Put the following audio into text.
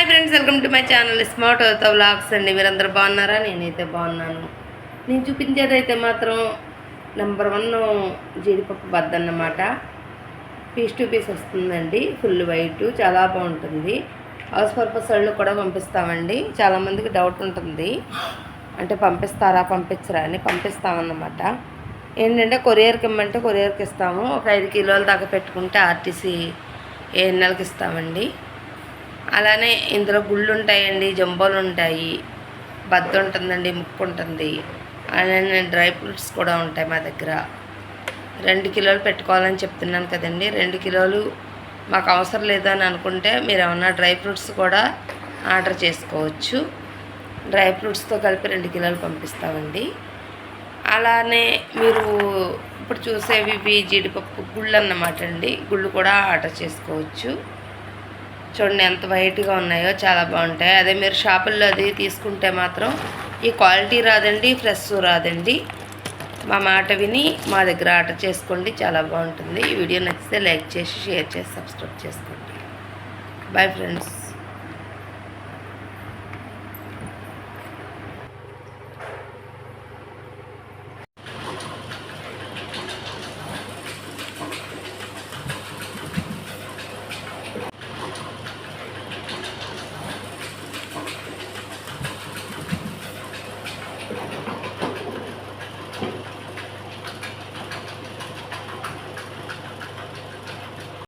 Hi friends welcome to my channel smart అవుతా vlogs అండి. మీరందరూ బాగున్నారా? నేనైతే బాగున్నాను. నేను చూపించేదైతే మాత్రం నెంబర్ వన్ జీడిపప్పు బద్ద అన్నమాట పీస్ టు పీస్ వస్తుందండి. ఫుల్ వైట్ చాలా బాగుంటుంది. హౌస్ పర్పస్ వాళ్ళు కూడా పంపిస్తామండి. చాలామందికి డౌట్ ఉంటుంది. అంటే పంపిస్తారా పంపించరా అని పంపిస్తామన్నమాట. ఏంటంటే కొరియర్కి ఇమ్మంటే కొరియర్కి ఇస్తాము. ఒక ఐదు కిలోల దాకా పెట్టుకుంటే ఆర్టీసీ ఏ నెలకి ఇస్తామండి. అలానే ఇందులో గుళ్ళు ఉంటాయండి జంబోలు ఉంటాయి బద్ద ఉంటుందండి ముక్కు ఉంటుంది అలానే డ్రై ఫ్రూట్స్ కూడా ఉంటాయి మా దగ్గర. రెండు కిలోలు పెట్టుకోవాలని చెప్తున్నాను కదండి. రెండు కిలోలు మాకు అవసరం లేదు అని అనుకుంటే మీరు ఏమన్నా డ్రై ఫ్రూట్స్ కూడా ఆర్డర్ చేసుకోవచ్చు. డ్రై ఫ్రూట్స్తో కలిపి రెండు కిలోలు పంపిస్తామండి. అలానే మీరు ఇప్పుడు చూసేవి ఇవి జీడిపప్పు గుళ్ళు అన్నమాట అండి. గుళ్ళు కూడా ఆర్డర్ చేసుకోవచ్చు. చూడండి ఎంత వైట్గా ఉన్నాయో చాలా బాగుంటాయి. అదే మీరు షాపుల్లో అది తీసుకుంటే మాత్రం ఈ క్వాలిటీ రాదండి ఫ్రెష్ రాదండి. మా మాట విని మా దగ్గర ఆర్డర్ చేసుకోండి చాలా బాగుంటుంది. ఈ వీడియో నచ్చితే లైక్ చేసి షేర్ చేసి సబ్స్క్రైబ్ చేసుకోండి. Bye friends.